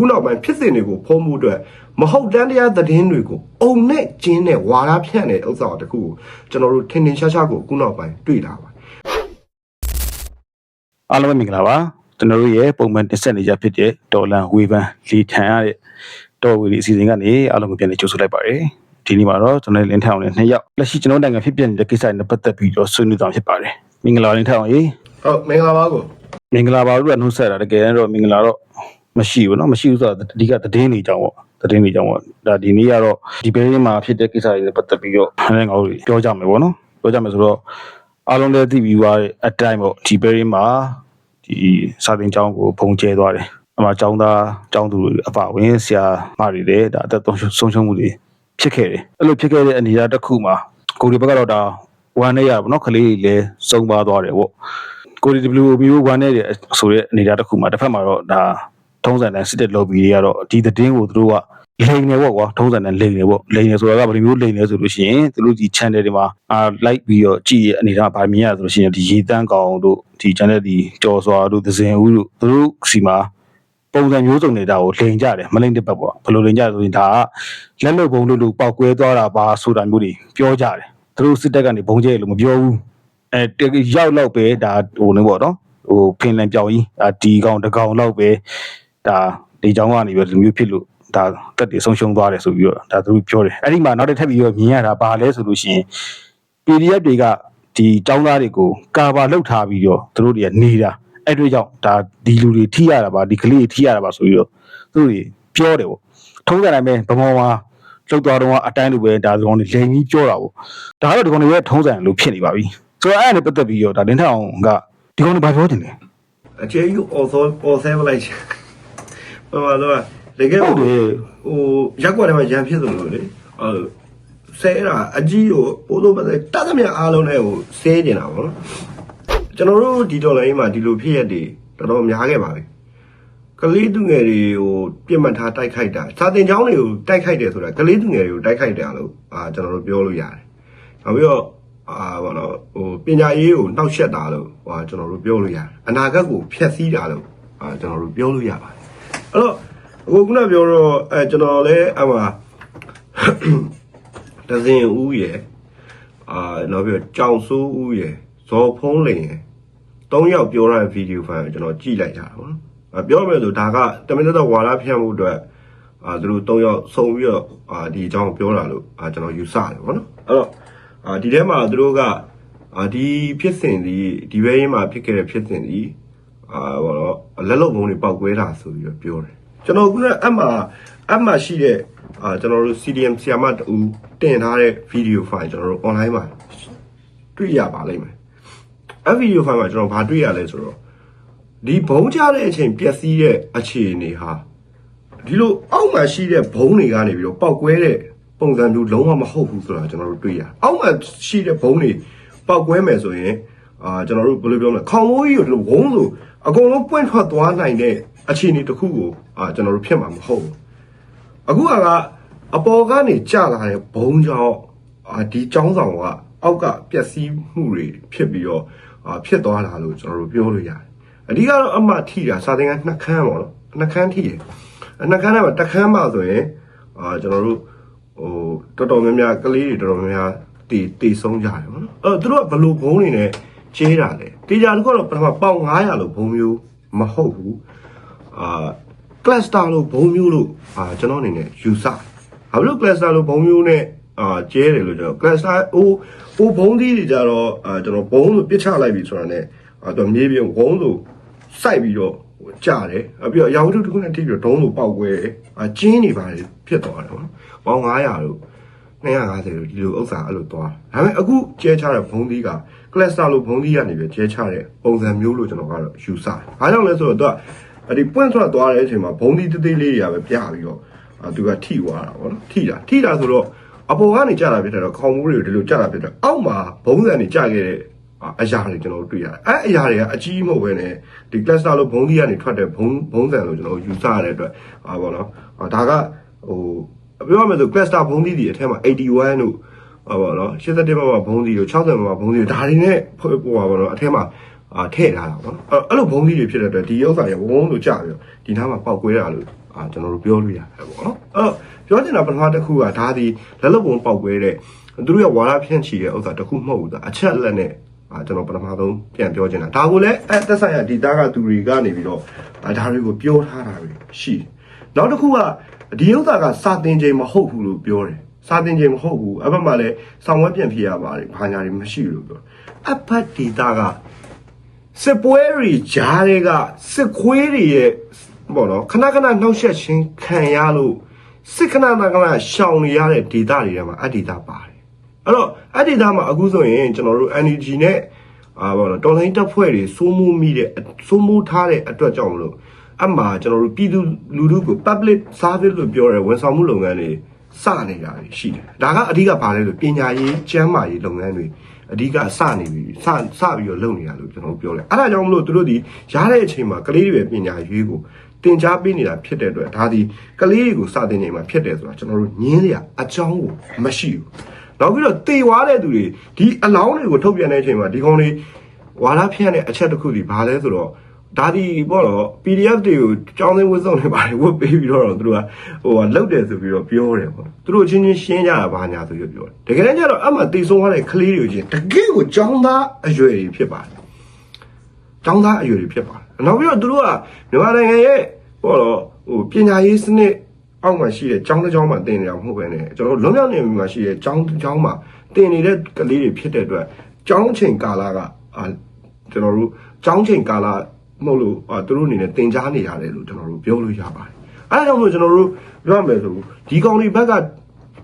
အခုနောက်ပိုင်းဖြစ်စဉ်တွေကိုဖုံးမှုအတွက်မဟုတ်တမ်းတရားသတင်းတွေကိုအုံနဲ့ကျင်းနဲ့ဝါရဖြန့်တဲ့ဥစ္စာတခုကိုကျွန်တော်တို့ထင်ထင်ရှားရှားကိုအခုနောက်ပိုင်းတွေ့လာပါတယ်အားလုံးပဲမင်္ဂလာပါကျွန်တော်တို့ရဲ့ပုံမှန်တင်ဆက်နေကြဖြစ်တဲ့ဒေါ်လန်ဝေဖန်လီထန်ရတဲ့တော်ဝေဒီအစီအစဉ်ကနေအားလုံးကိုပြန်လည်ကြိုဆိုလိုက်ပါတယ်ဒီနေ့မှာတော့ကျွန်တော်လင်းထောင်နဲ့နှစ်ယောက်လက်ရှိကျွန်တော်နိုင်ငံဖြစ်ပြနေတဲ့ကိစ္စတွေနဲ့ပတ်သက်ပြီးတော့ဆွေးနွေးသွားဖြစ်ပါတယ်မင်္ဂလာလင်းထောင်ရေဟုတ်မင်္ဂလာပါကိုမင်္ဂလာပါလို့ကနှုတ်ဆက်တာတကယ်တော့မင်္ဂလာတော့ မရှိဘူးเนาะမရှိဘူးဆိုတော့အဓိကသတင်းတွေကြောင့်ပေါ့သတင်းတွေကြောင့်ပေါ့ဒါဒီနေ့ကတော့ဒီဘေးရင်းမှာဖြစ်တဲ့ကိစ္စတွေနဲ့ပတ်သက်ပြီးတော့လည်းငါတို့ပြောကြမယ်ပေါ့နော်ပြောကြမယ်ဆိုတော့အားလုံးလည်းသိပြီးသွားတဲ့အတိုင်းပေါ့ဒီဘေးရင်းမှာဒီစာသင်ကျောင်းကိုပုံကျဲသွားတယ်အမှကျောင်းသားကျောင်းသူတွေအပါအဝင်ဆရာမတွေလည်းဒါအသက်ဆုံးရှုံးမှုတွေဖြစ်ခဲ့တယ်အဲ့လိုဖြစ်ခဲ့တဲ့အနေအထားတစ်ခုမှာကိုယ်ဒီဘက်ကတော့ဒါဝမ်းနေရပါတော့နော်ကလေးတွေလည်းစုံပါသွားတယ်ပေါ့ ကိုဒီ WBO 1နဲ့ဆိုတဲ့အနေအထားတစ်ခုမှာတစ်ဖက်မှာတော့ဒါ ထုံးစံတန်စစ်တဲ့ lobby တွေကတော့ဒီသတင်းကိုသူတို့ကလိန်နေပေါ့ကွာထုံးစံတန်လိန်နေပေါ့လိန်နေဆိုတာကဘယ်လိုမျိုးလိန်နေဆိုလို့ရှိရင်သူတို့ဒီ channel တွေမှာအာ like ပြီးတော့ကြည့်ရအနေထားဗာမြင်ရဆိုလို့ရှိရင်ဒီရေတန်းကောင်တို့ဒီ channel ဒီကြော်စွာတို့သဇင်ဦးတို့သူတို့စီမှာပုံစံမျိုးစုံနေတာကိုလိန်ကြတယ်မလိန်တစ်ပတ်ပေါ့ဘယ်လိုလိန်ကြလဲဆိုရင်ဒါကလက်လွတ်ဘုံလို့လို့ပောက်ကွဲသွားတာပါဆိုတာမျိုးတွေပြောကြတယ်သူတို့စစ်တပ်ကနေဘုံကျဲလို့မပြောဘူးအဲတကယ်ရောက်တော့ပဲဒါဟိုနေပေါ့နော်ဟိုဖင်လန်ပြောင်ကြီးဒါဒီကောင်တကောင်တော့ပဲ ဒါဒီကြောင်ကနေပြီးတော့ဒီမျိုးဖြစ်လို့ဒါတက်တည်ဆုံးရှုံးသွားတယ်ဆိုပြီးတော့ဒါသူတို့ပြောတယ်အဲ့ဒီမှာနောက်တစ်ထပ်ပြီးတော့မြင်ရတာဘာလဲဆိုလို့ရှိရင် PDF တွေကဒီចောင်းသားတွေကိုကာဗာလောက်ထားပြီးတော့သူတို့တွေကနေတာအဲ့တွေကြောင့်ဒါဒီလူတွေထိရတာပါဒီကလေးတွေထိရတာပါဆိုပြီးတော့သူတို့တွေပြောတယ်ပေါ့ထုံးစံတိုင်းပဲဗမောမှာလောက်သွားတော့အတိုင်းလိုပဲဒါကောင်တွေလိန်ကြီးပြောတာပေါ့ဒါကတော့ဒီကောင်တွေရဲ့ထုံးစံလို့ဖြစ်နေပါပြီဆိုတော့အဲ့ဒါနဲ့ပတ်သက်ပြီးတော့ဒါလင်းထောင်ကဒီကောင်တွေဘာပြောတင်လဲအကျေကြီးအော်သောအော်ဆဲမလိုက်ချင် ဟိုတော့တကယ်ဟုတ်ဟိုတယ်ရက်ကွက်ထဲမှာရန်ဖြစ်သလိုလေဟိုဆဲတာအကြီးကိုပိုးတော့ပတ်သက်တတ်သမျှအားလုံးနဲ့ဟိုဆဲနေတာပေါ့နော်ကျွန်တော်တို့ဒီဒေါ်လာကြီးမှာဒီလိုဖြစ်ရက်တွေတော်တော်များခဲ့ပါပြီကလေးသူငယ်တွေကိုပြစ်မှတ်ထားတိုက်ခိုက်တာစာတင်ကျောင်းတွေကိုတိုက်ခိုက်တယ်ဆိုတာကလေးသူငယ်တွေကိုတိုက်ခိုက်တယ်လို့အာကျွန်တော်တို့ပြောလို့ရတယ်နောက်ပြီးတော့အာဘောနော်ဟိုပညာရေးကိုနှောက်ယှက်တာလို့ဟာကျွန်တော်တို့ပြောလို့ရတယ်အနာဂတ်ကိုဖျက်ဆီးတာလို့အာကျွန်တော်တို့ပြောလို့ရပါတယ် အဲ့တော့အခုခုနပြောတော့အဲကျွန်တော်လည်းအမှဒဇင်ဦးရယ်အာနောက်ပြီးတော့ကြောင်စိုးဦးရယ်ဇော်ဖုံးလင်ရယ်သုံးယောက်ပြောရတဲ့ဗီဒီယိုဖိုင်ကိုကျွန်တော်ကြည့်လိုက်ကြတာပေါ့နော်အာပြောရမယ်ဆိုဒါကတမင်တော့ဝါရဖြန့်မှုအတွက်အာသူတို့သုံးယောက်စုံပြီးတော့အာဒီအကြောင်းပြောတာလို့အာကျွန်တော်ယူဆတယ်ပေါ့နော်အဲ့တော့အာဒီထဲမှာသူတို့ကအာဒီဖြစ်စဉ်ဒီဒီဘဲရင်းမှာဖြစ်ခဲ့တဲ့ဖြစ်စဉ်ဒီ အာဘောတော့လက်လုံပုံးတွေပောက်ကွဲတာဆိုပြီးတော့ပြောတယ်ကျွန်တော်ခုနကအမှအမှရှိတဲ့အာကျွန်တော်တို့ CDM ဆီယာမတူတင်ထားတဲ့ဗီဒီယိုဖိုင်ကျွန်တော်တို့ online မှာတွေ့ရပါလိမ့်မယ်အဲ့ဗီဒီယိုဖိုင်မှာကျွန်တော်ဘာတွေ့ရလဲဆိုတော့ဒီဘုံချတဲ့အချိန်ပျက်စီးတဲ့အခြေအနေဟာဒီလိုအောက်မှာရှိတဲ့ဘုံတွေကနေပြီးတော့ပောက်ကွဲတဲ့ပုံစံမျိုးလုံးဝမဟုတ်ဘူးဆိုတာကျွန်တော်တို့တွေ့ရအောက်မှာရှိတဲ့ဘုံတွေပောက်ကွဲမယ်ဆိုရင် အာကျွန်တော်တို့ဘယ်လိုပြောမလဲခေါင်မိုးကြီးကိုဒီလိုဝုန်းဆိုအကုန်လုံးပွင့်ထွက်သွားနိုင်တဲ့အခြေအနေတစ်ခုကိုအာကျွန်တော်တို့ဖြစ်မှာမဟုတ်ဘူးအခုကအပေါ်ကနေကြာလာတဲ့ဘုံကြောင့်အာဒီចောင်းဆောင်ကအောက်ကပျက်စီးမှုတွေဖြစ်ပြီးတော့အာဖြစ်သွားတာလို့ကျွန်တော်တို့ပြောလို့ရတယ်အဓိကတော့အမှထိတာစာသင်ကနှစ်ခမ်းပေါ့နော်နှစ်ခမ်းထိတယ်နှစ်ခမ်းထဲမှာတစ်ခမ်းမှဆိုရင်အာကျွန်တော်တို့ဟိုတော်တော်များများကလေးတွေတော်တော်များများတည်တည်ဆုံးကြတယ်ပေါ့နော်အဲ့တော့သူတို့ကဘယ်လိုဘုံတွေနဲ့ ကျဲတာလဲတေချာတခုကတော့ပထမပေါင်900လို့ဘုံမျိုးမဟုတ်ဘူးအာ cluster လို့ဘုံမျိုးလို့အာကျွန်တော်အနေနဲ့ယူဆတယ်။ဘာလို့ cluster လို့ဘုံမျိုးနဲ့အာကျဲတယ်လို့ကျွန်တော် cluster ဟိုဟိုဘုံသီးတွေကြတော့အာကျွန်တော်ဘုံလို့ပစ်ချလိုက်ပြီဆိုတာနဲ့အာတော့မြေပြင်ဘုံလို့စိုက်ပြီးတော့ဟိုကြတယ်။အပြီးတော့အရာဝတ္ထုတစ်ခုနဲ့ထိပြီးတော့ဒုံးလို့ပောက်ကွဲတယ်။အာကျင်းနေပါတယ်ဖြစ်သွားတယ်ပေါ့နော်။ပေါင်း900လို့250လို့ဒီလိုဥစ္စာအဲ့လိုသွား။ဒါပေမဲ့အခုကျဲချတဲ့ဘုံသီးက cluster လို့ဘုံသီးကနေပြီးကျဲချတဲ့ပုံစံမျိုးလို့ကျွန်တော်ကတော့ယူဆတယ်။ဘာကြောင့်လဲဆိုတော့သူကအဲ့ဒီပွင့်ထွက်သွားတဲ့အချိန်မှာဘုံဒီသေးသေးလေးတွေကပဲပြပြီးတော့အာသူကထိသွားတာဗောနော်ထိတာထိတာဆိုတော့အပေါ်ကနေကြာတာဖြစ်တယ်တော့ခေါင်းမိုးတွေကိုဒီလိုကြာတာဖြစ်တယ်အောက်မှာဘုံစံတွေကြာခဲ့တဲ့အရာတွေကျွန်တော်တို့တွေ့ရတယ်အဲ့အရာတွေကအကြီးမဟုတ်ဘဲနဲ့ဒီ cluster လို့ဘုံဒီကနေထွက်တဲ့ဘုံဘုံစံလို့ကျွန်တော်တို့ယူဆရတဲ့အတွက်အာဗောနော်အာဒါကဟိုပြောရမယ်ဆို cluster ဘုံဒီဒီအထက်မှာ81တို့ ဟောပါတော့87မှာဘုံဒီတို့60မှာဘုံဒီတို့ဒါတွေနဲ့ဟိုပါတော့အထက်မှာအာထည့်ထားတာပေါ့နော်အဲ့အဲ့လိုဘုံသီးတွေဖြစ်တဲ့အတွက်ဒီဥစ္စာတွေဝုန်းလို့ကြာပြီးတော့ဒီနားမှာပောက်ကွဲတာလို့အာကျွန်တော်တို့ပြောလို့ရတယ်ပေါ့နော်အဲ့တော့ပြောချင်တာပထမတစ်ခုကဒါဒီလက်လုံပုံပေါက်ပွဲတဲ့သူတို့ရဲ့ဝါရဖြန့်ချီတဲ့ဥစ္စာတစ်ခုမဟုတ်ဘူးဒါအချက်အလက်နဲ့အာကျွန်တော်ပထမဆုံးပြန်ပြောချင်တာဒါကိုလည်းအဲသက်ဆိုင်ရာဒီတာကသူတွေကနေပြီးတော့အာဒါတွေကိုပြောထားတာတွေရှိတယ်နောက်တစ်ခုကဒီဥစ္စာကစာတင်ချိန်မဟုတ်ဘူးလို့ပြောတယ် စာတင်ချိန်မဟုတ်ဘူးအဘက်မှာလည်းဆောင်းဝဲပြန်ဖြစ်ရပါတယ်ဘာညာတွေမရှိဘူးလို့ပြောတယ်အဖက်ဒီတာကစစ်ပွဲတွေကြားတွေကစစ်ခွေးတွေရဲ့ပေါ့နော်ခဏခဏနှောက်ယှက်ခြင်းခံရလို့စစ်ခဏခဏရှောင်နေရတဲ့ဒေတာတွေထဲမှာအတ္တိတာပါတယ်အဲ့တော့အတ္တိတာမှာအခုဆိုရင်ကျွန်တော်တို့ energy နဲ့အာပေါ့နော်တော်လိုင်းတက်ဖွဲ့တွေစိုးမိုးမိတဲ့စိုးမိုးထားတဲ့အတွက်ကြောင့်မလို့အမှကျွန်တော်တို့ပြည်သူလူထုကို public service လို့ပြောရဲဝန်ဆောင်မှုလုပ်ငန်းတွေ စနေတာတွေရှိတယ်ဒါကအဓိကဘာလဲဆိုပညာရေးကျန်းမာရေးလုပ်ငန်းတွေအဓိကစနေပြီစစပြီးတော့လုပ်နေရလို့ကျွန်တော်ပြောလဲအဲ့ဒါကြောင့်မလို့သူတို့ဒီရတဲ့အချိန်မှာကလေးတွေရဲ့ပညာရေးကိုတင် जा ပေးနေတာဖြစ်တဲ့အတွက်ဒါဒီကလေးတွေကိုစတင်နေမှာဖြစ်တယ်ဆိုတာကျွန်တော်တို့ညင်းရအကြောင်းကိုမရှိဘူးနောက်ပြီးတော့တေွားတဲ့သူတွေဒီအလောင်းတွေကိုထုတ်ပြန်တဲ့အချိန်မှာဒီကောင်တွေဝါလာဖြန့်တဲ့အချက်တစ်ခုဒီဘာလဲဆိုတော့ ဒါဒီပေါ့တော့ PDF တွေကိုကြောင်းသိဝတ်စုံနေပါတယ်ဝတ်ပေးပြီးတော့သူတို့ကဟိုလုတ်တယ်ဆိုပြီးတော့ပြောတယ်ပေါ့သူတို့ချင်းချင်းရှင်းကြတာဘာညာဆိုပြီးပြောတယ်တကယ်တမ်းကျတော့အမှတေဆုံးသွားတဲ့ကလေးတွေကိုချင်းတကယ်ကိုကြောင်းသားအရွယ်တွေဖြစ်ပါတယ်ကြောင်းသားအရွယ်တွေဖြစ်ပါတယ်နောက်ပြီးတော့သူတို့ကမြန်မာနိုင်ငံရဲ့ပေါ့တော့ဟိုပညာရေးစနစ်အောက်မှာရှိတဲ့ကျောင်းတစ်ကျောင်းမှာတင်နေတာမဟုတ်ပဲねကျွန်တော်တို့လွန်မြောက်နေမှာရှိတဲ့ကျောင်းတစ်ကျောင်းမှာတင်နေတဲ့ကလေးတွေဖြစ်တဲ့အတွက်ကျောင်းချိန်ကာလကအာကျွန်တော်တို့ကျောင်းချိန်ကာလ မဟုတ်လို့အာသူတို့အနေနဲ့တင် जा နေရတယ်လို့ကျွန်တော်တို့ပြောလို့ရပါတယ်အဲဒါကြောင့်မို့ကျွန်တော်တို့ပြောရမယ်ဆိုဒီကောင်တွေဘက်က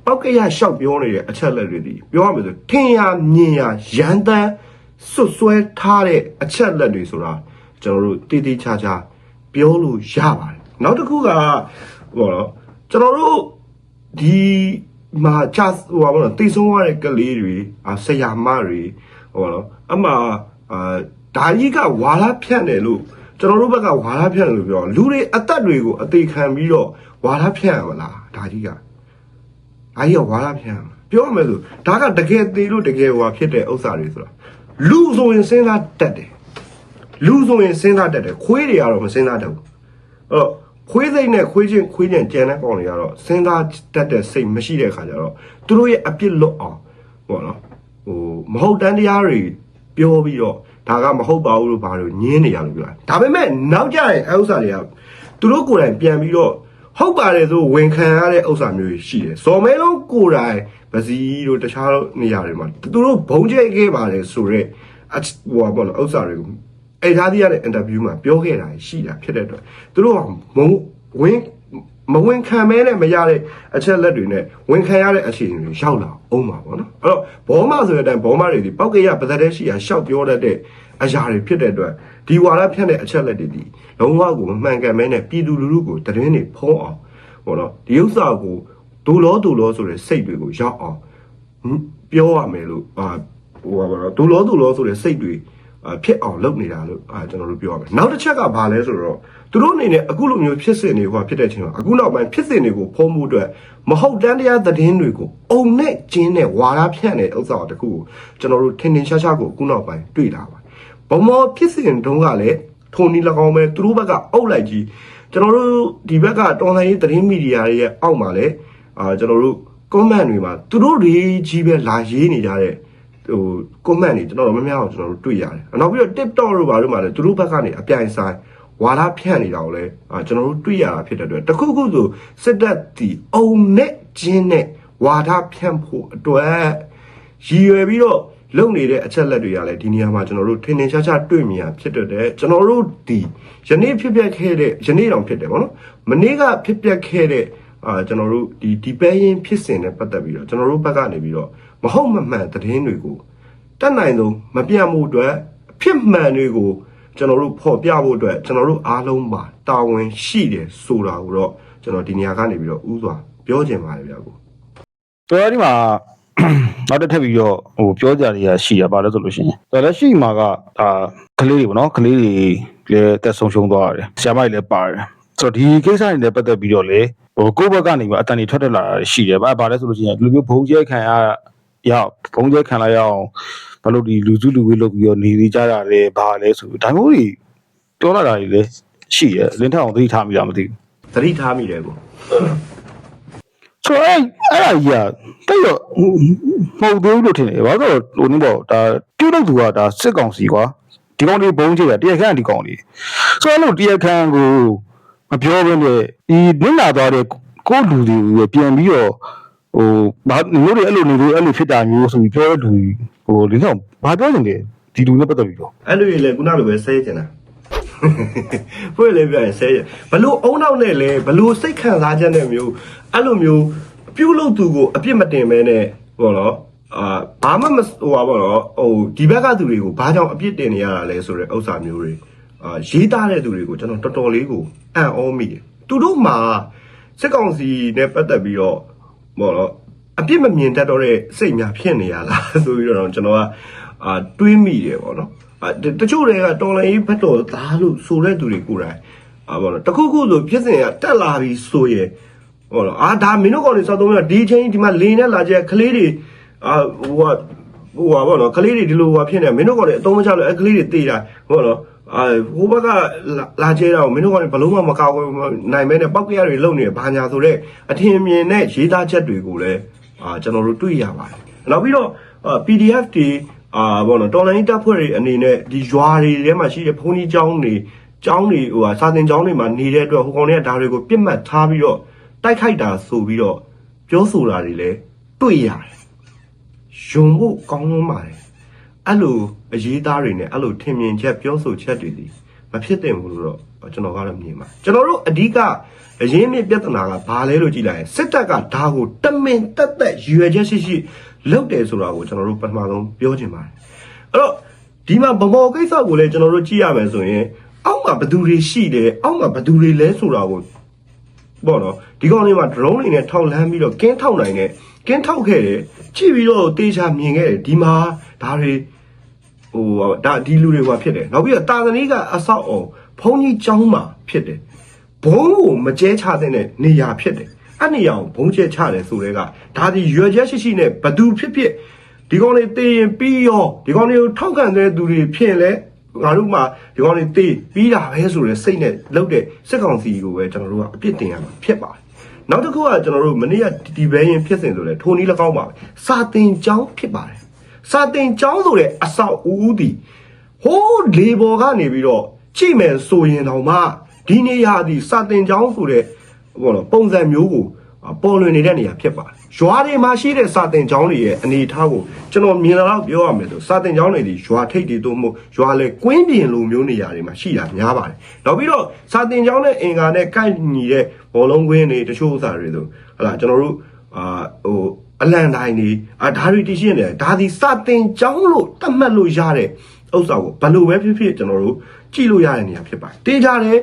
ပောက်ကရရှောက်ပြောနေတဲ့အချက်လက်တွေဒီပြောရမယ်ဆိုထင်ရမြင်ရရန်တမ်းစွတ်စွဲထားတဲ့အချက်လက်တွေဆိုတာကျွန်တော်တို့တည်တည်ချာချာပြောလို့ရပါတယ်နောက်တစ်ခုကဟိုတော့ကျွန်တော်တို့ဒီမှာချဟိုပါဘောနော်တိတ်ဆုံးရတဲ့ကလေးတွေအာဆရာမတွေဟိုတော့အမှအာ ဒါကြီးကဝါလာဖြန့်တယ်လို့ကျွန်တော်တို့ဘက်ကဝါလာဖြန့်တယ်လို့ပြောလူတွေအသက်တွေကိုအသေးခံပြီးတော့ဝါလာဖြန့်ရမလားဒါကြီးကအားကြီးကဝါလာဖြန့်ပြောရမယ်ဆိုဒါကတကယ်သေးလို့တကယ်ဟိုဖြစ်တဲ့ဥစ္စာတွေဆိုတာလူဆိုရင်စဉ်းစားတတ်တယ်လူဆိုရင်စဉ်းစားတတ်တယ်ခွေးတွေကတော့မစဉ်းစားတတ်ဘူးအဲ့တော့ခွေးစိတ်နဲ့ခွေးချင်းခွေးချင်းကြံတဲ့ကောင်တွေကတော့စဉ်းစားတတ်တဲ့စိတ်မရှိတဲ့ခါကျတော့သူတို့ရဲ့အပြစ်လွတ်အောင်ပေါ့နော်ဟိုမဟုတ်တန်းတရားတွေ ပြောပြီးတော့ဒါကမဟုတ်ပါဘူးလို့ဘာလို့ညင်းနေရလို့ပြောတာဒါပေမဲ့နောက်ကြရင်အဲဥစ္စာတွေကသူတို့ကိုယ်တိုင်ပြန်ပြီးတော့ဟုတ်ပါတယ်ဆိုဝန်ခံရတဲ့ဥစ္စာမျိုးတွေရှိတယ်။ဇော်မဲလုံးကိုယ်တိုင်ပစီတို့တခြားနေရာတွေမှာသူတို့ဘုံကျဲခဲ့ပါတယ်ဆိုတော့အဟိုပါဘောနော်ဥစ္စာတွေကိုအဲ့ဒါဒီရတဲ့အင်တာဗျူးမှာပြောခဲ့တာရှိတာဖြစ်တဲ့အတွက်သူတို့ကမုံဝင် မဝင်ခံမဲနဲ့မရတဲ့အချက်လက်တွေနဲ့ဝင်ခံရတဲ့အခြေအနေတွေရောက်လာအောင်ပါဗောနော်အဲ့တော့ဘောမဆိုတဲ့အတိုင်းဘောမတွေဒီပောက်ကရပါသက်တဲ့ရှိရာရှောက်ပြောတတ်တဲ့အရာတွေဖြစ်တဲ့အတွက်ဒီဝါရဖြန့်တဲ့အချက်လက်တွေဒီလုံးဝကိုမမှန်ကန်မဲနဲ့ပြည်သူလူထုကိုတရင်တွေဖုံးအောင်ဟောနော်ဒီဥစ္စာကိုဒူလောဒူလောဆိုတဲ့စိတ်တွေကိုရောက်အောင်ဟင်ပြောရမယ်လို့အာဟိုပါတော့ဒူလောဒူလောဆိုတဲ့စိတ်တွေအာ ဖြစ်အောင်လုပ်နေတာလို့အာကျွန်တော်တို့ပြောရမယ်နောက်တစ်ချက်ကဘာလဲဆိုတော့သူတို့အနေနဲ့အခုလိုမျိုးဖြစ်စဉ်တွေဟောဖြစ်တဲ့အချိန်မှာအခုနောက်ပိုင်းဖြစ်စဉ်တွေကိုဖုံးမှုအတွက်မဟုတ်တန်းတရားသတင်းတွေကိုအုံနဲ့ကျင်းနဲ့ဝါရဖြန့်တဲ့ဥစ္စာတခုကိုကျွန်တော်တို့ထင်ထင်ရှားရှားကိုအခုနောက်ပိုင်းတွေ့လာပါဘမောဖြစ်စဉ်တုန်းကလည်းထုံနီ၎င်းပဲသူတို့ဘက်ကအုပ်လိုက်ကြီးကျွန်တော်တို့ဒီဘက်ကတော်လှန်ရေးသတင်းမီဒီယာတွေရဲ့အောက်မှာလည်းအာကျွန်တော်တို့ comment တွေမှာသူတို့တွေကြီးပဲလာရေးနေကြတဲ့ ဟို comment တွေကျွန်တော်တို့မများအောင်ကျွန်တော်တို့တွေ့ရတယ်။နောက်ပြီးတော့ TikTok တို့ဘာတို့မှာလည်းသူတို့ဘက်ကနေအပြိုင်ဆိုင်ဝါဒဖြန့်နေတာကိုလည်းအာကျွန်တော်တို့တွေ့ရတာဖြစ်တဲ့အတွက်တခုခုဆိုစစ်တပ်တီအုံနဲ့ကျင်းနဲ့ဝါဒဖြန့်ဖို့အတွက်ရည်ရွယ်ပြီးတော့လုပ်နေတဲ့အချက်လက်တွေကလည်းဒီနေရာမှာကျွန်တော်တို့ထင်ထင်ရှားရှားတွေ့မြင်ရဖြစ်တဲ့ကျွန်တော်တို့ဒီယနေ့ဖြစ်ပျက်ခဲ့တဲ့ယနေ့တောင်ဖြစ်တယ်ပေါ့နော်မနေ့ကဖြစ်ပျက်ခဲ့တဲ့အာကျွန်တော်တို့ဒီဒီပဲရင်ဖြစ်စဉ်နဲ့ပတ်သက်ပြီးတော့ကျွန်တော်တို့ဘက်ကနေပြီးတော့ မဟုတ်မမှန်သတင်းတွေကိုတက်နိုင်ဆုံးမပြတ်မှုအတွက်အဖြစ်မှန်တွေကိုကျွန်တော်တို့ဖော်ပြဖို့အတွက်ကျွန်တော်တို့အားလုံးမှာတာဝန်ရှိတယ်ဆိုတာကိုတော့ကျွန်တော်ဒီနေရာကနေပြီးတော့ဥစွာပြောချင်ပါတယ်ဗျာကိုတော်ဒီမှာနောက်တစ်ထပ်ပြီးတော့ဟိုပြောကြရရရှိရပါလဲဆိုလို့ရှိရင်တော်လက်ရှိမှာကဒါကလေးတွေပေါ့နော်ကလေးတွေလည်းတက်ဆုံးရှုံးသွားတယ်ဆရာမကြီးလည်းပါတယ်ဆိုတော့ဒီကိစ္စတွေနဲ့ပတ်သက်ပြီးတော့လေဟိုကိုယ့်ဘက်ကနေမှအတန်တွေထွက်တက်လာတာရှိတယ်ဘာဘာလဲဆိုလို့ရှိရင်ဒီလိုမျိုးဘုံကျဲခံရ ရောက်ဘုံကျဲခံလိုက်ရအောင်ဘာလို့ဒီလူစုလူဝေးလုပ်ပြီးတော့နေနေကြတာလဲဘာလဲဆိုဒါမျိုးတွေပြောလာတာတွေလည်းရှိရလင်းထအောင်သတိထားမိတာမသိဘူးသတိထားမိတယ်ကိုဆိုတော့အဲ့အဲ့ဒါကြီးကတိတ်တော့မဟုတ်သေးဘူးလို့ထင်တယ်ဘာလို့လဲဟိုနည်းပေါ့ဒါပြုတ်လို့သူကဒါစစ်ကောင်စီကွာဒီကောင်လေးဘုံကြီးတာတရားခံဒီကောင်လေးဆိုတော့အဲ့လိုတရားခံကိုမပြောဘဲနဲ့ဒီနင့်လာသွားတဲ့ကိုယ့်လူတွေကိုပြန်ပြီးတော့ ဟိုဘာမျိုးတွေအဲ့လိုနေလို့အဲ့လိုဖြစ်တာမျိုးဆိုပြီးပြောတဲ့လူဟိုဒီတော့ဘာပြောနေလဲဒီလူနဲ့ပတ်သက်ပြီးတော့အဲ့လိုရလေခုနလိုပဲဆဲကျင်တာဖွင့်လေပြရင်ဆဲကျင်ဘလို့အုံနောက်နဲ့လဲဘလို့စိတ်ခံစားချက်နဲ့မျိုးအဲ့လိုမျိုးပြုတ်လို့သူကိုအပြစ်မတင်မဲနဲ့ဘောနော်အာဘာမှမဟိုပါဘောနော်ဟိုဒီဘက်ကသူတွေကိုဘာကြောင့်အပြစ်တင်နေရတာလဲဆိုတဲ့ဥစ္စာမျိုးတွေအာရေးသားတဲ့သူတွေကိုကျွန်တော်တော်တော်လေးကိုအံ့ဩမိတယ်သူတို့မှာစစ်ကောင်စီနဲ့ပတ်သက်ပြီးတော့ ဘောနော်အပြစ်မမြင်တတ်တော့တဲ့စိတ်များဖြစ်နေရလားဆိုပြီးတော့ကျွန်တော်ကအာတွေးမိတယ်ပေါ့နော်အာတချို့တွေကတော်လိုင်းဘက်တော်သားလို့ဆိုတဲ့သူတွေကိုယ်တိုင်အာဘောနော်တခုခုဆိုဖြစ်စဉ်ကတက်လာပြီဆိုရင်ဟောတော့အာဒါမင်းတို့ကောင်တွေစောက်သုံးရဒီချင်းဒီမှာလင်းနဲ့လာကြကလေးတွေအာဟိုကဟိုပါဘောနော်ကလေးတွေဒီလိုဟိုဖြစ်နေမင်းတို့ကောင်တွေအသုံးမချလို့အဲကလေးတွေတေးတာဟောနော် အာဟိုဘက်ကလာကျဲတာကိုမင်းတို့ကောင်တွေဘလုံးမမကောက်နိုင်မဲနဲ့ပောက်ကြရတွေလုံနေဘာညာဆိုတော့အထင်မြင်တဲ့ရေးသားချက်တွေကိုလည်းအာကျွန်တော်တို့တွေ့ရပါတယ်နောက်ပြီးတော့ PDF တွေအာဘောနော်တော်လိုင်းတပ်ဖွဲ့တွေအနေနဲ့ဒီရွာတွေထဲမှာရှိတဲ့ဘုန်းကြီးကျောင်းတွေကျောင်းတွေဟိုဟာစာသင်ကျောင်းတွေမှာနေတဲ့အတွက်ဟိုကောင်တွေကဒါတွေကိုပြစ်မှတ်ထားပြီးတော့တိုက်ခိုက်တာဆိုပြီးတော့ပြောဆိုတာတွေလည်းတွေ့ရတယ်။ယုံဖို့ကောင်းလုံးပါတယ်။ အဲ့လိုအရေးသားတွေနဲ့အဲ့လိုထင်မြင်ချက်ပြောဆိုချက်တွေဒီမဖြစ်သင့်ဘူးလို့တော့ကျွန်တော်ကတော့မြင်ပါတယ်။ကျွန်တော်တို့အဓိကအရင်းမြစ်ပြဿနာကဘာလဲလို့ကြည့်လိုက်ရင်စစ်တပ်ကဒါကိုတမင်တက်တက်ရွယ်ချက်ရှိရှိလုပ်တယ်ဆိုတာကိုကျွန်တော်တို့ပထမဆုံးပြောချင်ပါတယ်။အဲ့တော့ဒီမှာဗမော်ကိစ္စကိုလည်းကျွန်တော်တို့ကြည့်ရမယ်ဆိုရင်အောက်မှာဘယ်သူတွေရှိတယ်အောက်မှာဘယ်သူတွေလဲဆိုတာကိုပေါ့နော်ဒီကောင်လေးမှာ drone တွေနဲ့ထောက်လန်းပြီးတော့ကင်းထောက်နိုင်တဲ့ကင်းထောက်ခဲ့တယ်ကြည့်ပြီးတော့တေချာမြင်ခဲ့တယ်ဒီမှာဒါတွေ ဟိုဒါဒီလူတွေကဖြစ်တယ်နောက်ပြီးတော့တာသနီကအဆောက်အောင်ဘုံကြီးကျောင်းမှာဖြစ်တယ်ဘုံကိုမကျဲချတဲ့နေရာဖြစ်တယ်အဲ့နေရာကိုဘုံကျဲချတယ်ဆိုတဲ့ကဒါဒီရွယ်ချက်ရှိရှိနဲ့ဘသူဖြစ်ဖြစ်ဒီကောင်လေးတေရင်ပြီးရောဒီကောင်လေးကိုထောက်ခံတဲ့သူတွေဖြစ်ရင်လဲငါတို့မှဒီကောင်လေးတေးပြီးတာပဲဆိုတဲ့စိတ်နဲ့လုပ်တဲ့စစ်ကောင်စီကိုပဲကျွန်တော်တို့ကအပြစ်တင်ရမှာဖြစ်ပါတယ်။နောက်တစ်ခုကကျွန်တော်တို့မနေ့ကဒီဘဲရင်ဖြစ်စဉ်ဆိုလဲထိုနည်း၎င်းပါပဲ။စာတင်ကျောင်းဖြစ်ပါတယ်။ စာတင်ကျောင်းဆိုတဲ့အဆောက်အဦဒီဟိုးလေဘော်ကနေပြီးတော့ကြည့်မယ်ဆိုရင်တော့မှဒီနေရာဒီစာတင်ကျောင်းဆိုတဲ့ဘောနော်ပုံစံမျိုးကိုပေါ်လွင်နေတဲ့နေရာဖြစ်ပါတယ်။ရွာတွေမှာရှိတဲ့စာတင်ကျောင်းတွေရဲ့အနေအထားကိုကျွန်တော်မြင်လာတော့ပြောရမယ်ဆိုစာတင်ကျောင်းတွေဒီရွာထိပ်တွေတို့မဟုတ်ရွာလေကွင်းပြင်လိုမျိုးနေရာတွေမှာရှိတာများပါတယ်။နောက်ပြီးတော့စာတင်ကျောင်းနဲ့အင်္ဂါနဲ့ကိုက်ညီတဲ့ဘောလုံးကွင်းတွေတချို့ဥစ္စာတွေဆိုဟလာကျွန်တော်တို့အာဟို အလန်တိုင်းတွေအာဓာရီတရှိနေတယ်ဒါဒီစာတင်ကျောင်းလို့တတ်မှတ်လို့ရတဲ့ဥစ္စာကိုဘယ်လိုပဲဖြစ်ဖြစ်ကျွန်တော်တို့ကြည့်လို့ရတဲ့နေရာဖြစ်ပါတယ်။တေးကြတယ်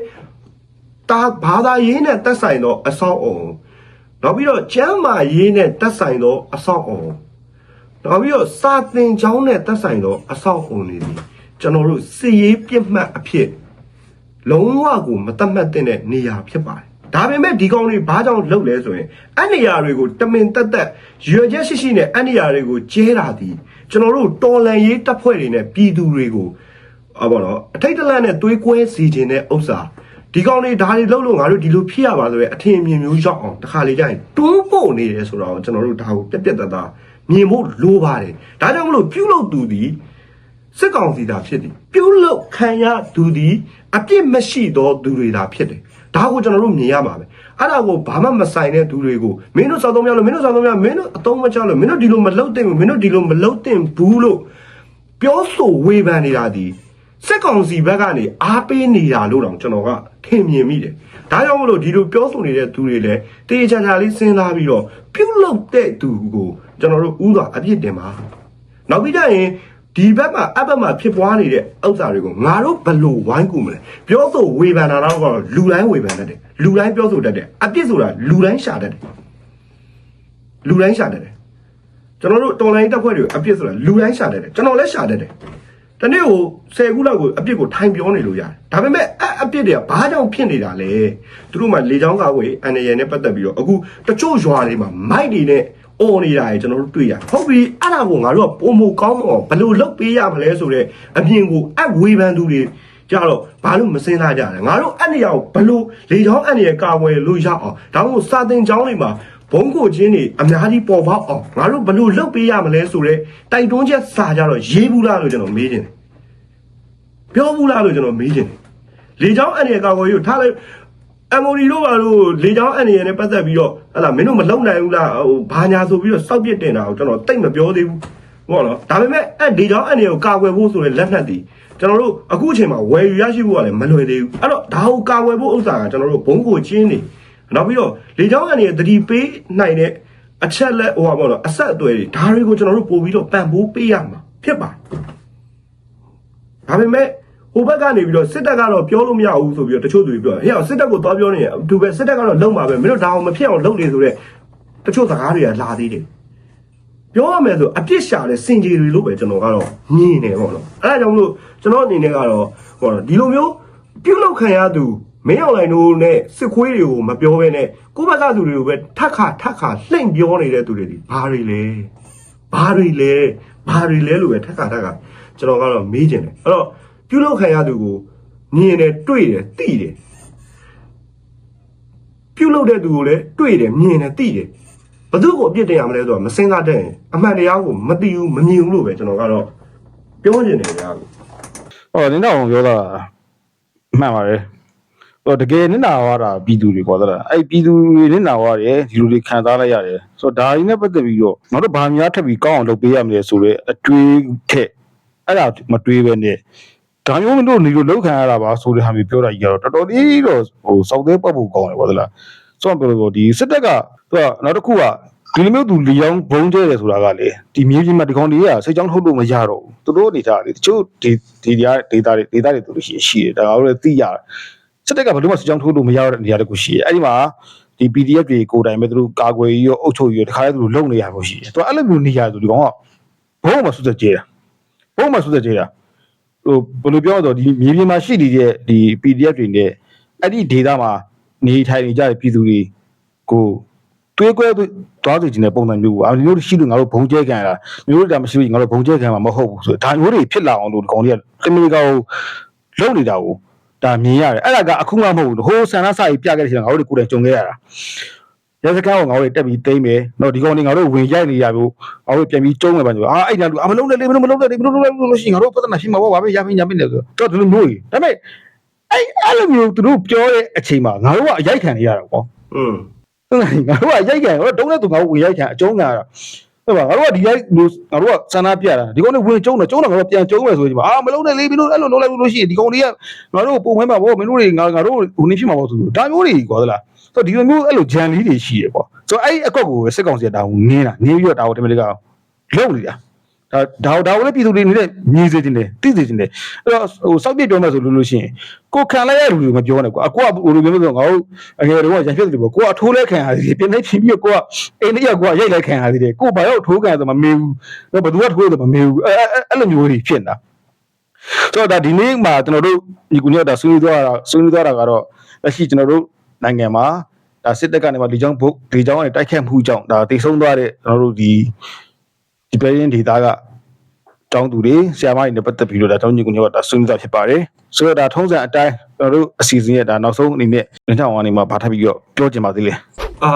တာဘာသာရေးနဲ့တက်ဆိုင်တော့အဆောက်အုံနောက်ပြီးတော့ကျမ်းမာရေးနဲ့တက်ဆိုင်သောအဆောက်အုံနောက်ပြီးတော့စာသင်ကျောင်းနဲ့တက်ဆိုင်သောအဆောက်အုံတွေဒီကျွန်တော်တို့စီရေးပြစ်မှတ်အဖြစ်လုံးဝကိုမတတ်မှတ်တဲ့နေရာဖြစ်ပါတယ် ဒါပေမဲ့ဒီကောင်တွေဘာကြောင့်လုပ်လဲဆိုရင်အဲ့နေရာတွေကိုတမင်တက်တက်ရွယ်ချက်ရှိရှိနဲ့အဲ့နေရာတွေကိုကျဲတာဒီကျွန်တော်တို့တော်လန်ရေးတပ်ဖွဲ့တွေနဲ့ပြည်သူတွေကိုအဘောနော်အထိတ်တလန့်နဲ့တွေးကွဲစီခြင်းတဲ့ဥစ္စာဒီကောင်တွေဒါတွေလုပ်လို့ငါတို့ဒီလိုဖြစ်ရပါဆိုရဲအထင်အမြင်မျိုးရောက်အောင်တခါလေကြာရင်တွန်းပို့နေတယ်ဆိုတော့ကျွန်တော်တို့ဒါကိုပြက်ပြက်တသားမြင်ဖို့လိုပါတယ်ဒါကြောင့်မလို့ပြုလုပ်သူဒီ စစ်ကောင်စီသာဖြစ်တယ်ပြုလုပ်ခံရသူဒီအပြစ်မရှိသောသူတွေသာဖြစ်တယ်ဒါကိုကျွန်တော်တို့မြင်ရမှာပဲအဲ့ဒါကိုဘာမှမဆိုင်တဲ့သူတွေကိုမင်းတို့စောက်သုံးများလို့မင်းတို့စောက်သုံးများမင်းတို့အသုံးမချလို့မင်းတို့ဒီလိုမလုပ်သင့်ဘူးမင်းတို့ဒီလိုမလုပ်သင့်ဘူးလို့ပြောဆိုဝေဖန်နေတာဒီစစ်ကောင်စီဘက်ကနေအားပေးနေတာလို့တော့ကျွန်တော်ကထင်မြင်မိတယ်ဒါကြောင့်မလို့ဒီလိုပြောဆိုနေတဲ့သူတွေလည်းတေးချာချာလေးစဉ်းစားပြီးတော့ပြုလုပ်တဲ့သူကိုကျွန်တော်တို့ဥစွာအပြစ်တင်ပါနောက်ပြီးကြရင် ဒီဘက်မှာအဘက်မှာဖြစ်ပွားနေတဲ့ဥစ္စာတွေကိုငါတို့ဘယ်လို့ဝိုင်းကူမလဲပြောဆိုဝေဖန်တာတော့ကတော့လူတိုင်းဝေဖန်တတ်တယ်လူတိုင်းပြောဆိုတတ်တယ်အပြစ်ဆိုတာလူတိုင်းရှာတတ်တယ်လူတိုင်းရှာတတ်တယ်ကျွန်တော်တို့တော်လိုင်းတက်ဖွဲ့တွေအပြစ်ဆိုတာလူတိုင်းရှာတတ်တယ်ကျွန်တော်လည်းရှာတတ်တယ်တနေ့ကို10ခုလောက်ကိုအပြစ်ကိုထိုင်ပြောနေလို့ရတယ်ဒါပေမဲ့အအပြစ်တွေကဘာကြောင့်ဖြစ်နေတာလဲသူတို့မှလေချောင်းကားဝေးအန်ရယ်နဲ့ပတ်သက်ပြီးတော့အခုတချို့ရွာတွေမှာမိုက်တွေနဲ့ အော်နေတာရေကျွန်တော်တို့တွေ့ရဟုတ်ပြီအဲ့ဒါကိုငါတို့ကပုံမကောင်းမအောင်ဘယ်လိုလုပ်ပေးရမလဲဆိုတော့အမြင်ကိုအဝေဖန်သူတွေကြတော့ဘာလို့မစင်းစားကြလဲငါတို့အဲ့နေရာကိုဘလို့လေချောင်းအဲ့နေရာကာဝယ်လို့ရအောင်ဒါမှမဟုတ်စာတင်ချောင်းတွေမှာဘုံကိုချင်းတွေအများကြီးပေါ်ပေါက်အောင်ငါတို့ဘလို့လုပ်ပေးရမလဲဆိုတော့တိုက်တွန်းချက်စာကြတော့ရေးဘူးလားလို့ကျွန်တော်မေးချင်တယ်ပြောဘူးလားလို့ကျွန်တော်မေးချင်တယ်လေချောင်းအဲ့နေရာကာဝယ်ရုပ်ထားလိုက် အမိုရီတို့ဘာလို့လေချောင်းအနေနဲ့ပတ်သက်ပြီးတော့ဟလာမင်းတို့မလုံနိုင်ဘူးလားဟိုဘာညာဆိုပြီးတော့စောက်ပစ်တင်တာကိုကျွန်တော်တိတ်မပြောသေးဘူးဟုတ်နော်ဒါပေမဲ့အဲ့ဒီချောင်းအနေကိုကာကွယ်ဖို့ဆိုတဲ့လက်နက်တွေကျွန်တော်တို့အခုအချိန်မှာဝယ်ယူရရှိဖို့ကလည်းမလွယ်သေးဘူးအဲ့တော့ဒါကိုကာကွယ်ဖို့ဥစ္စာကကျွန်တော်တို့ဘုံကိုချင်းနေနောက်ပြီးတော့လေချောင်းအနေနဲ့တတိပေးနိုင်တဲ့အချက်လက်ဟိုပါပေါ့နော်အဆက်အသွယ်တွေဒါတွေကိုကျွန်တော်တို့ပို့ပြီးတော့ပံ့ပိုးပေးရမှာဖြစ်ပါတယ်ဒါပေမဲ့ ဟိုဘက်ကနေပြီးတော့စစ်တပ်ကတော့ပြောလို့မရဘူးဆိုပြီးတော့တချို့သူတွေပြောတယ်ဟဲ့စစ်တပ်ကိုသွားပြောနေရသူပဲစစ်တပ်ကတော့လုံပါပဲမင်းတို့ဒါအောင်မဖြစ်အောင်လုပ်နေဆိုတော့တချို့စကားတွေကလာသေးတယ်ပြောရမယ်ဆိုအပြစ်ရှာတဲ့စင်ကြီးတွေလို့ပဲကျွန်တော်ကတော့ညင်းနေပေါ့နော်အဲဒါကြောင့်မလို့ကျွန်တော်အနေနဲ့ကတော့ဟောဒီလိုမျိုးပြုတ်လောက်ခံရသူမင်းအောင်လိုင်းတို့နဲ့စစ်ခွေးတွေကိုမပြောဘဲနဲ့ကိုယ့်ဘက်ကသူတွေကိုပဲထက်ခါထက်ခါလှိမ့်ပြောနေတဲ့သူတွေဒီဘာတွေလဲဘာတွေလဲဘာတွေလဲလို့ပဲထက်ခါထက်ခါကျွန်တော်ကတော့မေးချင်တယ်အဲ့တော့ ပြုတ်လောက်ခံရသူကိုမြင်တယ်တွေ့တယ်သိတယ်ပြုတ်လောက်တဲ့သူကိုလည်းတွေ့တယ်မြင်တယ်သိတယ်ဘသူ့ကိုအပြစ်တင်ရမလဲဆိုတော့မစင်စားတဲ့ရင်အမှန်တရားကိုမသိဘူးမမြင်ဘူးလို့ပဲကျွန်တော်ကတော့ပြောချင်တယ်ဗျာကိုဟောနင်းတော့ပြောတာမှန်ပါတယ်ဟောတကယ်နင်းနာဝါတာပြည်သူတွေခေါ်တာအဲ့ပြည်သူတွေနင်းနာဝါတယ်ဒီလိုတွေခံစားလိုက်ရတယ်ဆိုတော့ဒါကြီးနဲ့ပတ်သက်ပြီးတော့ငါတို့ဘာများထပ်ပြီးကောင်းအောင်လုပ်ပေးရမလဲဆိုတော့အတွေးထက်အဲ့ဒါမတွေးပဲနဲ့ ဒါမျိုးမလို့နေလို့လောက်ခံရတာပါဆိုတဲ့ဟာမျိုးပြောတာကြီးကတော့တော်တော်လေးတော့ဟိုစောက်သေးပတ်ဖို့ကောင်းတယ်ပေါ့သလားဆိုတော့ပြောလို့ဒီစစ်တပ်ကသူကနောက်တစ်ခုကဒီလိုမျိုးသူလီယောင်းဘုံကျဲတယ်ဆိုတာကလေဒီမြေပြင်မှာဒီကောင်တွေကစိတ်ကြောင်းထုတ်လို့မရတော့ဘူးသူတို့အနေထားလေတချို့ဒီဒီတရားဒေတာတွေဒေတာတွေသူတို့ရှိရှိတယ်ဒါကလည်းသိရတယ်စစ်တပ်ကဘယ်လိုမှစိတ်ကြောင်းထုတ်လို့မရတဲ့နေရာတခုရှိတယ်အဲ့ဒီမှာဒီ PDF တွေကိုယ်တိုင်ပဲသူတို့ကာကွယ်ရေးရောအုပ်ချုပ်ရေးရောတခါတည်းသူတို့လုံနေရဖို့ရှိတယ်သူကအဲ့လိုမျိုးနေရာဆိုဒီကောင်ကဘုံမှာဆုသက်ကျဲတာဘုံမှာဆုသက်ကျဲတာ ဟိုဘယ်လိုပြောရတော့ဒီမြေပြင်မှာရှိနေတဲ့ဒီ PDF တွေနဲ့အဲ့ဒီဒေတာမှာနေထိုင်နေကြတဲ့ပြည်သူတွေကိုတွေးကွဲသွားစီခြင်းတဲ့ပုံစံမျိုးပေါ့။အဲဒီလိုရှိလို့ငါတို့ဘုံကျဲခံရတာမျိုးတို့ဒါမရှိဘူးငါတို့ဘုံကျဲခံမှာမဟုတ်ဘူးဆိုတော့ဒါမျိုးတွေဖြစ်လာအောင်လို့ဒီကောင်တွေကတမီကောင်လုံနေတာကိုဒါမြင်ရတယ်။အဲ့ဒါကအခုမှမဟုတ်ဘူး။ဟိုဆန္ဒစာကြီးပြခဲ့တဲ့ချိန်ကငါတို့ကိုယ်တိုင်ကြုံခဲ့ရတာ။ ရစကန်ကိုငါတို့တက်ပြီးသိမ့်မယ်။တော့ဒီကောင်တွေငါတို့ဝင်ရိုက်နေရပြီးငါတို့ပြန်ပြီးကျုံးမယ်ပါဆိုအာအဲ့ဒါလူအမလုံးနဲ့လေမလုံးမလုံးနဲ့လေမလုံးနဲ့လို့ရှိရင်ငါတို့ပြဿနာရှိမှာပေါ့ဗာပဲရမင်းရမင်းလေဆိုတော့ဒီလိုမျိုးကြီးဒါပေမဲ့အဲ့အဲ့လိုမျိုးသူတို့ပြောတဲ့အချိန်မှာငါတို့ကအရိုက်ခံနေရတာပေါ့อืมဟုတ်လားငါတို့ကရိုက်ခံတော့တုံးတဲ့သူငါတို့ဝင်ရိုက်ခံအကျုံးခံရတာဟုတ်ပါငါတို့ကဒီရိုက်လို့ငါတို့ကစန္ဒပြတာဒီကောင်တွေဝင်ကျုံးတော့ကျုံးတော့ငါတို့ပြန်ကျုံးမယ်ဆိုရင်အာမလုံးနဲ့လေမင်းတို့အဲ့လိုလုပ်လိုက်လို့ရှိရင်ဒီကောင်တွေကငါတို့ပုံမှန်ပါဗောမင်းတို့တွေငါငါတို့ဟိုနေဖြစ်မှာဗောဆိုလို့ဒါမျိုးတွေကွာသလားဆို တော့ဒီလိုမျိုးအဲ့လိုဂျန်လေးတွေရှိရပေါ့ဆိုတော့အဲ့အကွက်ကိုစစ်ကောင်စီကဒါကိုနင်းတာနင်းပြီးတော့ဒါကိုတမန်တကလုံနေတာဒါဒါဒါကိုလည်းပြည်သူတွေနေတဲ့မြည်စေခြင်းတယ်သိစေခြင်းတယ်အဲ့တော့ဟိုစောက်ပြပြောမှဆိုလို့လို့ရှိရင်ကိုခံလိုက်ရလူတွေမပြောနဲ့ကွာအကွာဟိုလိုမျိုးဆိုငါတို့အငယ်တော့ရန်ဖြစ်တယ်ပေါ့ကိုကအထိုးလဲခံရသေးတယ်ပြင်လိုက်ပြင်ပြီးကိုကအိန္ဒိယကိုကရိုက်လိုက်ခံရသေးတယ်ကိုဘာရောက်ထိုးခံရဆိုမမေးဘူးတော့ဘယ်သူကထိုးတယ်မမေးဘူးအဲ့အဲ့လိုမျိုးတွေဖြစ်နေတာဆိုတော့ဒါဒီနေ့မှာကျွန်တော်တို့ဒီကုညတာဆွေးနွေးသွားတာဆွေးနွေးသွားတာကတော့လက်ရှိကျွန်တော်တို့ နိုင်ငံမှာဒါစစ်တပ်ကနေမှဒီကြောင်းဘုတ်ဒီကြောင်းကနေတိုက်ခတ်မှုကြောင့်ဒါတိတ်ဆုံးသွားတဲ့ကျွန်တော်တို့ဒီဒီပြည်ရင်ဒေတာကတောင်းသူတွေဆရာမတွေနဲ့ပတ်သက်ပြီးတော့ဒါတောင်းညီကုညကဒါဆွေးနွေးတာဖြစ်ပါတယ်ဆိုတော့ဒါထုံးစံအတိုင်းကျွန်တော်တို့အစီအစဉ်ရဲ့ဒါနောက်ဆုံးအနေနဲ့လင်းထောင်ကနေမှဗာထပ်ပြီးတော့ပြောချင်ပါသေးတယ်အာ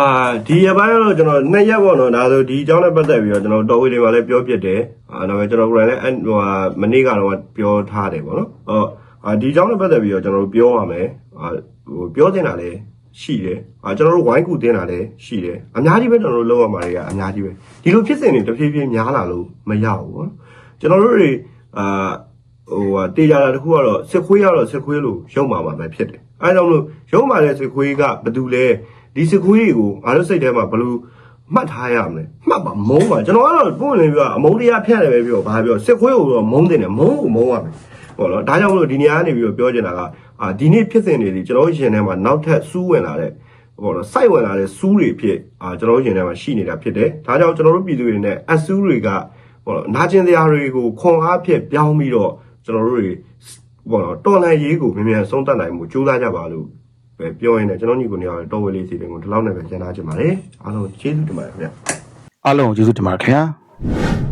ဒီရပိုင်းတော့ကျွန်တော်နှစ်ရက်ပေါ့နော်ဒါဆိုဒီအကြောင်းနဲ့ပတ်သက်ပြီးတော့ကျွန်တော်တော်ဝေးတွေမှာလည်းပြောပြတယ်အာဒါပေမဲ့ကျွန်တော်ကိုယ်တိုင်လည်းအဲ့ဟိုဟာမနေ့ကတော့ပြောထားတယ်ပေါ့နော်အော်အာဒီအကြောင်းနဲ့ပတ်သက်ပြီးတော့ကျွန်တော်တို့ပြောရမယ်အာဟိုပြောတင်တာလည်း ရှိတယ်အာကျွန်တော်တို့ဝိုင်းကူတင်တာလည်းရှိတယ်အများကြီးပဲကျွန်တော်တို့လောက်ရမှာတွေကအများကြီးပဲဒီလိုဖြစ်စဉ်တွေတဖြည်းဖြည်းများလာလို့မရဘူးပေါ့နော်ကျွန်တော်တို့တွေအာဟိုဟာတေးကြတာတခုကတော့စစ်ခွေးကတော့စစ်ခွေးလို့ရုံမှာမှာပဲဖြစ်တယ်အဲဒါကြောင့်မလို့ရုံမှာတဲ့စစ်ခွေးကဘယ်သူလဲဒီစကွေးတွေကိုငါတို့စိတ်ထဲမှာဘယ်လိုမှတ်ထားရမလဲမှတ်ပါမုန်းပါကျွန်တော်ကတော့ပုံနေပြောအမုန်းတရားဖြန့်တယ်ပဲပြောဘာပြောစကွေးကိုတော့မုန်းတယ်နဲ့မုန်းကိုမုန်းရမယ်ဟုတ်လားဒါကြောင့်မလို့ဒီနေရာကနေပြီးတော့ပြောချင်တာက အာဒီနေ့ဖြစ်စဉ်တွေဒီကျွန်တော်ရှင်ထဲမှာနောက်ထပ်စူးဝင်လာတဲ့ဟုတ်လားစိုက်ဝင်လာတဲ့စူးတွေဖြစ်အာကျွန်တော်ရှင်ထဲမှာရှိနေတာဖြစ်တယ်ဒါကြောင့်ကျွန်တော်တို့ပြည်သူတွေနဲ့အစူးတွေကဟုတ်လားနာကျင်တရားတွေကိုခွန်အားဖြင့်ပြောင်းပြီးတော့ကျွန်တော်တို့တွေဟုတ်လားတော်လှန်ရေးကိုမြန်မြန်ဆုံးတတ်နိုင်မှုကြိုးစားကြပါလို့ပဲပြောရင်းနဲ့ကျွန်တော်ညီကိုနေရာတော်ဝဲလေးစီတင်ကိုဒီလောက်နဲ့ပဲကျန်သားချင်ပါတယ်အားလုံးကျေးဇူးတင်ပါတယ်ခင်ဗျအားလုံးကိုကျေးဇူးတင်ပါတယ်ခင်ဗျာ